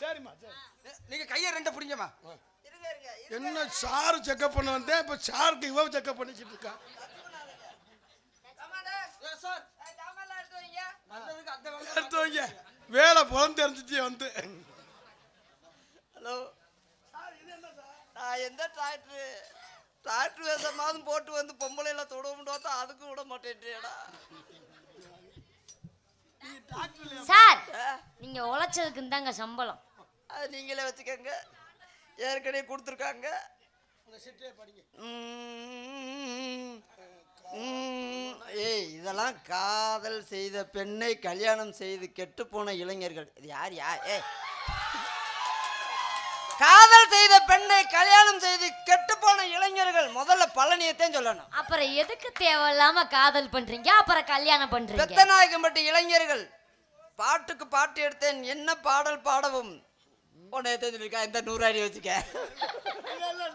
சரிம்மா சரி. நீங்க கையை ரெண்டு பிடிங்கம்மா. என்ன சார் செக்கப் பண்ண வந்தேன் இப்போ சாருக்கு இவ செக்கப் பண்ணிக்கிட்டு இருக்கா? அந்த வேலை எடுத்து வைங்க. வேலை புலம் தெரிஞ்சிச்சு வந்து. ஹலோ. நான் எந்த டிராக்டர் டிராக்டர் வேஷமாவது போட்டு வந்து பொம்பளையில தொடுவோம்னு பார்த்தா அதுக்கும் விட மாட்டேன்றியடா சார் நீங்க உழைச்சதுக்கு தாங்க சம்பளம். அது நீங்களே வச்சுக்கோங்க. ஏற்கனவே கொடுத்துருக்காங்க. ம், ம், ஏய் இதெல்லாம் காதல் செய்த பெண்ணை கல்யாணம் செய்து கெட்டுப்போன இளைஞர்கள். இது யார் யார் ஏய் காதல் செய்த பெண்ணை கல்யாணம் செய்து கெட்டுப்போன இளைஞர்கள் முதல்ல பழனியத்தையும் சொல்லணும். அப்புறம் எதுக்கு தேவையில்லாம காதல் பண்றீங்க? அப்புறம் கல்யாணம் பண்றீங்க? பெத்தநாயக்கம்பட்டி இளைஞர்கள் பாட்டுக்கு பாட்டு எடுத்தேன். என்ன பாடல் பாடவும்? உன்னை தெரிஞ்சிருக்கா இந்த நூறாடி வச்சுக்க.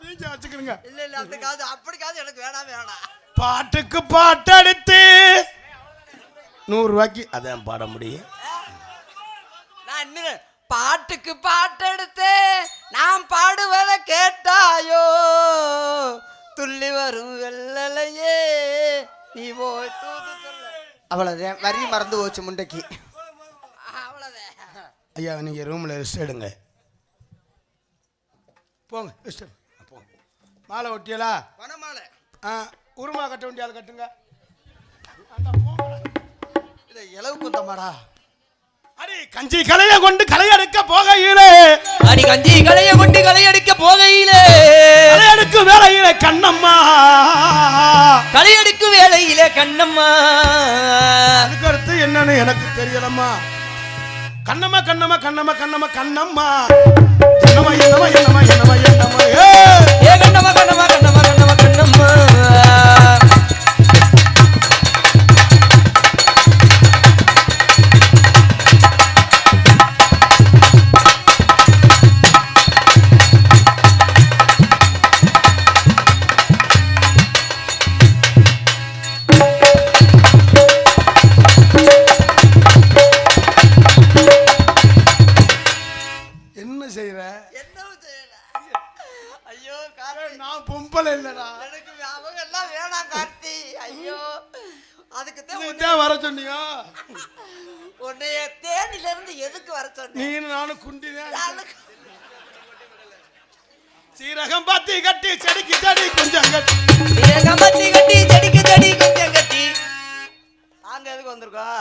நீங்க வச்சுக்கிறீங்க இல்ல இல்ல அந்த காசு அப்படி காசு எனக்கு வேணாம் வேணாம். பாட்டுக்கு பாட்டடித்து. நூறு ரூபாய்க்கு அதான் பாட முடியும். நான் இன்னும் பாட்டுக்கு பாட்டு எடுத்தேன் நான் பாடுவதை கேட்டாயோ? துள்ளி வரும் வெள்ளலையே நீ போய் அவ்வளவுதான் வரி மறந்து போச்சு முண்டைக்கு. அவ்வளோதான் ஐயா நீங்கள் ரூமில் ரெஸ்ட் எடுங்க. போங்க. ரெஸ்ட் போங்க. மாலை ஒட்டியலா? பணமாலை ஆ உருமா கட்ட வேண்டிய ஆள் கட்டுங்க. இதை இலவு குந்தமாடா அடி கஞ்சி கலையை கொண்டு கலையெடுக்க போகையிலே. அடி கஞ்சி களைய கொண்டு களையடிக்க போகையிலே. கலையெடுக்கு வேலையிலே கண்ணம்மா. களையடிக்கு வேலையிலே கண்ணம்மா. அதுக்கு அடுத்து என்னன்னு எனக்கு தெரியலம்மா. கண்ணம்மா கண்ணம்மா கண்ணம்மா கண்ணம்மா கண்ணம்மா. என்னம்மா என்னம்மா என்னம்மா என்னம்மா என்னம்மா ஏ கண்ணம்மா கண்ணம்மா கண்ணம்மா கண்ணம்மா கண்ணம்மா. நான் பொம்பளை இல்லடா. எனக்கு அவங்க எல்லாம் வேணாம் கார்த்தி. ஐயோ. அதுக்கு தான் வர சொன்னியா? உன்னைய தேனில இருந்து எதுக்கு வர நீ நானும் நாளுக்கு- சீரகம் பாத்தி கட்டி செடிக்கு செடி கொஞ்சம் கட்டி. கட்டி செடிக்கு செடி கொஞ்சம் கட்டி. நாங்க எதுக்கு வந்திருக்கோம்?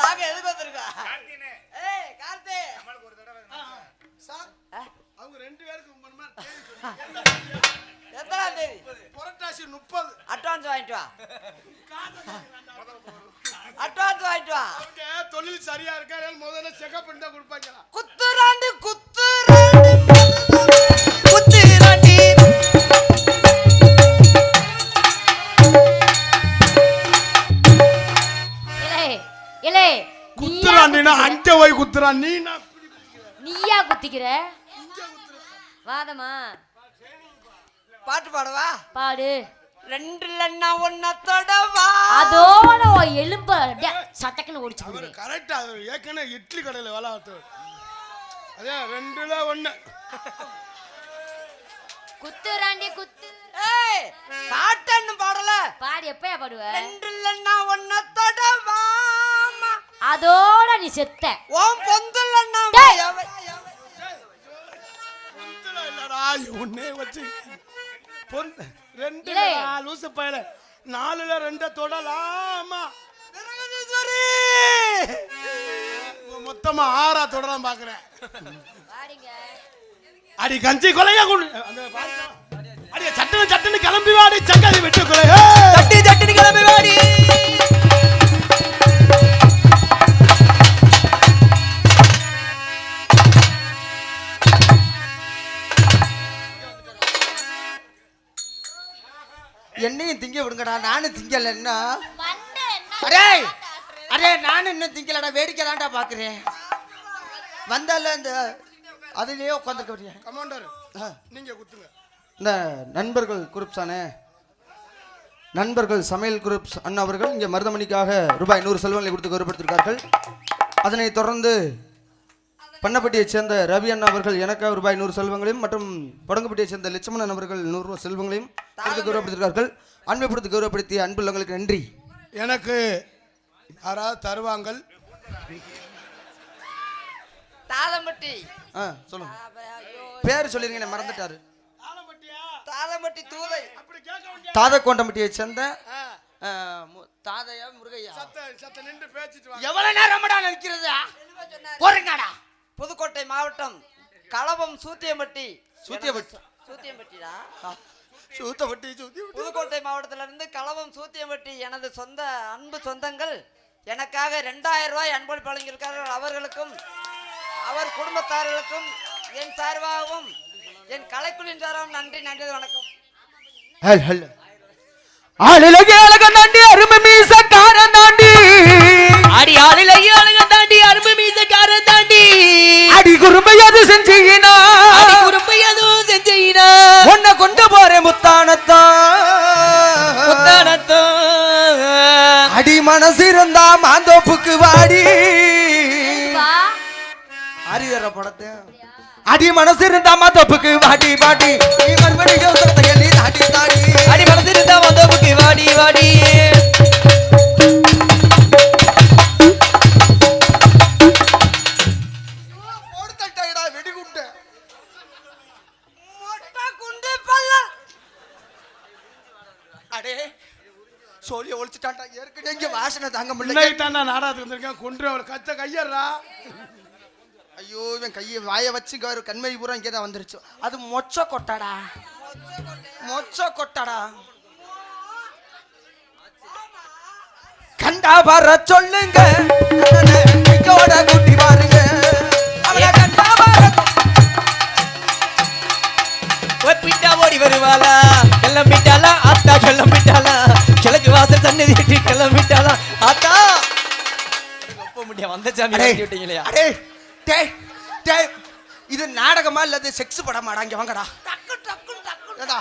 நாங்க எதுக்கு வந்திருக்கோம் ஏய் கார்த்தி சார் அவங்க ரெண்டு பேருக்கு உங்க மாதிரி எத்தனாம் தேதி புரட்டாசி முப்பது. அட்வான்ஸ் வாங்கிட்டு வா. அட்வான்ஸ் வாங்கிட்டு வா. அவங்க தொழில் சரியா இருக்கா முதல்ல செக்அப் பண்ணி தான் கொடுப்பாங்களா? குத்துராண்டி குத்துராண்டி இலே குத்துறாண்டினா அங்க போய் குத்துறான். நீ நான் நீயா குத்திக்கிற? வாதமா? பாட்டு பாடவா? பாடு. ரெண்டு இல்லைன்னா ஒன்ன தொடவா அதோட எலும்ப சட்டக்குன்னு ஓடிச்சு அவர். கரெக்டா அவர் ஏற்கனவே இட்லி கடையில் வேலை பார்த்து அதே ரெண்டுல ஒண்ணு. குத்துறாண்டி குத்து. ஏய் பாட்டன்னு பாடல. பாடு எப்பயா பாடுவ? ரெண்டு இல்லைன்னா ஒன்ன தொடவாமா அதோட நீ செத்த. உன் பொந்து இல்லடா ஒன்னே வச்சு. பொந்து ரெண்டு. லூசு பயல. நாலுல ரெண்ட தொடலாமா? மொத்தமா ஆறா தொடலாம் பாக்குறேன். அடி கஞ்சி கொலையா கொண்டு. அடி சட்டுன்னு சட்டுன்னு கிளம்பி வாடி சங்கதி விட்டு கொலை தட்டி தட்டி கிளம்பி வாடி. திங்க விடுங்கடா நானும் திங்கல என்ன அரே! அரே நானும் இன்னும் திங்கலடா வேடிக்கை தான்டா பாக்குறேன் வந்தால இந்த அதுலயே உட்காந்துருக்க கமாண்டர் நீங்க குத்துங்க. இந்த நண்பர்கள் குரூப்ஸ் ஆனே நண்பர்கள் சமையல் குரூப்ஸ் அண்ணா அவர்கள் இங்கே மருதமணிக்காக ரூபாய் நூறு செல்வங்களை கொடுத்து கௌரவப்படுத்திருக்கார்கள் அதனைத் தொடர்ந்து பண்ணப்பட்டியைச் சேர்ந்த ரவி அண்ணா அவர்கள் எனக்கு ரூபாய் நூறு செல்வங்களையும் மற்றும் படங்குப்பட்டியைச் சேர்ந்த லட்சுமணன் அவர்கள் நூறு ரூபாய் செல்வங்களையும் கொடுத்து கௌரவப்படுத்திருக்கார்கள் அன்பைப்படுத்தி கௌரவப்படுத்திய அன்புள்ளங்களுக்கு நன்றி. எனக்கு யாராவது தருவாங்கள்? தாளம்பட்டி. ஆ சொல்லுங்க. பேர் சொல்லிருங்க மறந்துட்டாரு. தாளம்பட்டி தூதை தாதக்கோண்டம்பட்டியைச் சேர்ந்த தாதையா முருகையா? நின்று பேசிட்டு எவ்வளவு நேரம்டா நிற்கிறது? போறீங்கடா புதுக்கோட்டை மாவட்டம் களபம் சூத்தியம்பட்டி. சூத்தியம்பட்டி. சூத்தியம்பட்டிடா சூத்தப்பட்டி சூத்தி புதுக்கோட்டை மாவட்டத்திலிருந்து களவம் சூத்தியம்பட்டி எனது சொந்த அன்பு சொந்தங்கள் எனக்காக ரெண்டாயிரம் ரூபாய் அன்பளிப்பு வழங்கியிருக்கிறார்கள். அவர்களுக்கும் அவர் குடும்பத்தார்களுக்கும் என் சார்பாகவும் என் கலைக்குழுவின் சார்பாகவும் நன்றி நன்றி வணக்கம். ஹல் ஹல். ஆளிலகி அழக தாண்டி அருமை மீசக்காரன் தாண்டி. அடி ஆளிலையே அழக தாண்டி அருமை மீசக்காரன் தாண்டி. அடி குறும்பையாது செஞ்சீனா? அடி குறும்பை அதுவும் செஞ்சீனா? உன்னை கொண்டு போறேன் முத்தானத்தான் அடி மனசு இருந்தா மாந்தோப்புக்கு வாடி. வா. ஆரிதர படத்தை. அடி மனசு இருந்தா மாந்தோப்புக்கு வாடி வாடி. வாசனை தாங்க முடியல தான் நான் நாடகத்துக்கு வந்திருக்கேன். கொன்று அவர் கச்ச கையறா. ஐயோ இவன் கையை வாயை வச்சு இங்க ஒரு கண்மை பூரா இங்கே தான் வந்துருச்சு. அது மொச்ச கொட்டாடா. மொச்ச கொட்டாடா. கண்டா வர சொல்லுங்க. கூட்டி பாருங்க. அவளை கண்டா வர ஒப்பிட்டா ஓடி வருவாளா? கிளம்பிட்டாளா ஆத்தா கிளம்பிட்டாளா கிழக்கு வாசல் சன்னதி விட்டு கிளம்பிட்டாளா? ஆத்தா! ஒப்ப முடியா வந்த சாமி விட்டீங்களே அடே டேய் டேய் இது நாடகமா இல்லது செக்ஸ் படமாடா? இங்க வாங்கடா. டக்கு டக்கு டக்கு ஏடா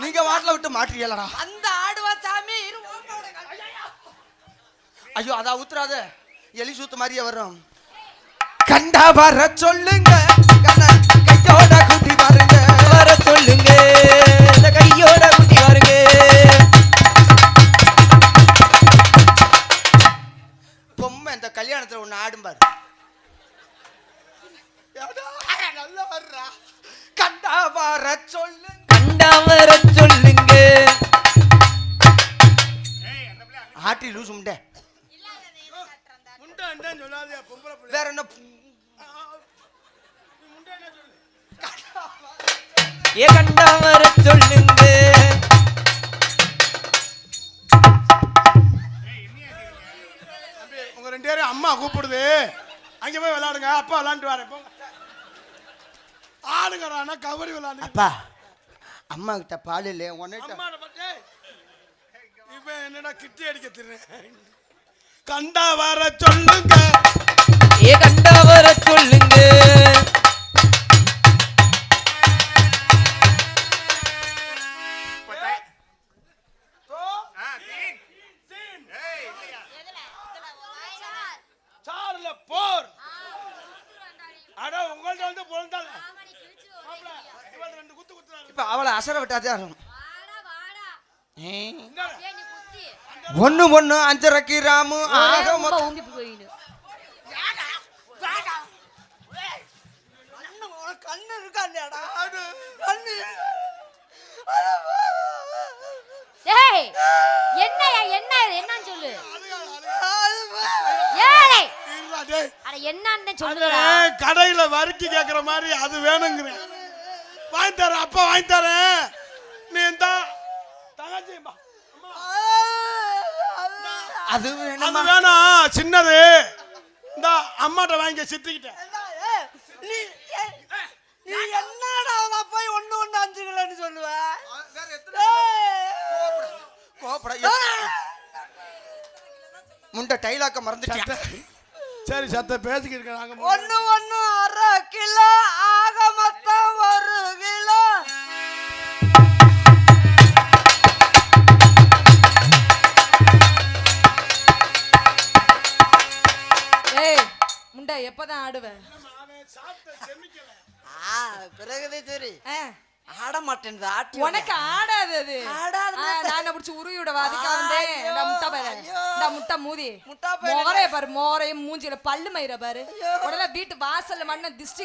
நீங்க வாட்டில விட்டு மாட்டுறீங்களடா அந்த ஆடுவா சாமி. ஐயோ அதா ஊத்துறாத. எலி சூத்து மாதிரியே வரும். கண்டா வர சொல்லுங்க. கையோட கூட்டி பாருங்க. வர சொல்லுங்க. கையோட பொம்மை இந்த கல்யாணத்துல ஒண்ணு ஆடும் பாரு. ஏடா, நல்லா வர்றா. கண்டா வர சொல்லுங்க. கண்டா வர சொல்லுங்க. ஆட்டி லூசு முண்டை. முண்டை அண்டேன்னு சொல்லாதே பொம்பளை பிள்ளை? வேற என்ன ஏ கண்டா வர சொல்லுங்க. அங்க போய் விளையாடுங்க. அப்பா விளையாண்டு வரேன் போங்க. ஆடுங்கடானா கபடி விளையாடுங்க அப்பா அம்மா கிட்ட பால் இல்லை உன்னிட்ட இப்ப என்னடா கிட்டி அடிக்க திருறேன் கண்டா வர சொல்லுங்க. ஏ கண்டா வர சொல்லுங்க. இப்ப அவளை அசர விட்டாதே ஆகணும் இந்தாடா. ஒண்ணு ஒண்ணு அஞ்சரைக்கு ராமு ஆக கண்ணு இருக்கா இல்லையாடா? கண்ணு ஏய் என்ன? என்னன்னு சொல்லு. ஏய் இருடா டேய். அட என்னன்னு சொல்லுடா. கடையில வறுக்கி கேக்குற மாதிரி அது வேணுங்கிறேன். வாங்கி தரேன் அப்பா வாங்கி தரேன். நீ இந்த. தங்கச்சி. அது அது வேணுமா சின்னது. இந்த அம்மாட்ட வாங்கி சித்திக்கிட்டேன். நீ நீ என்னடா நான் போய் ஒண்ணு ஒண்ணு அஞ்சு கிலோன்னு சொல்லுவ கோபப்பட முண்டை டைலாக்க மறந்துட்டியா? சரி சத்த பேசிக்கிட்டு நாங்க மு- ஒண்ணு ஒண்ணு அரை கிலோ ஏய் முண்டை எப்பதான் ஆடுவ ஆ பிறகுதான் சரி. ஆட மாட்டேன் ஆட்டி உனக்கு ஆடாது அது. ஆடாது. நான் பிடிச்சி உருவி விடவா? அதுக்காக வந்தேன் ஐயோ, இந்த முட்டை பாரு. இந்த முட்டை மூதி. முட்டா மோரைய பாரு மோரையும் மூஞ்சில பல்லு மயிர பாரு. உடனே வீட்டு வாசல்ல மண்ண திஷ்டி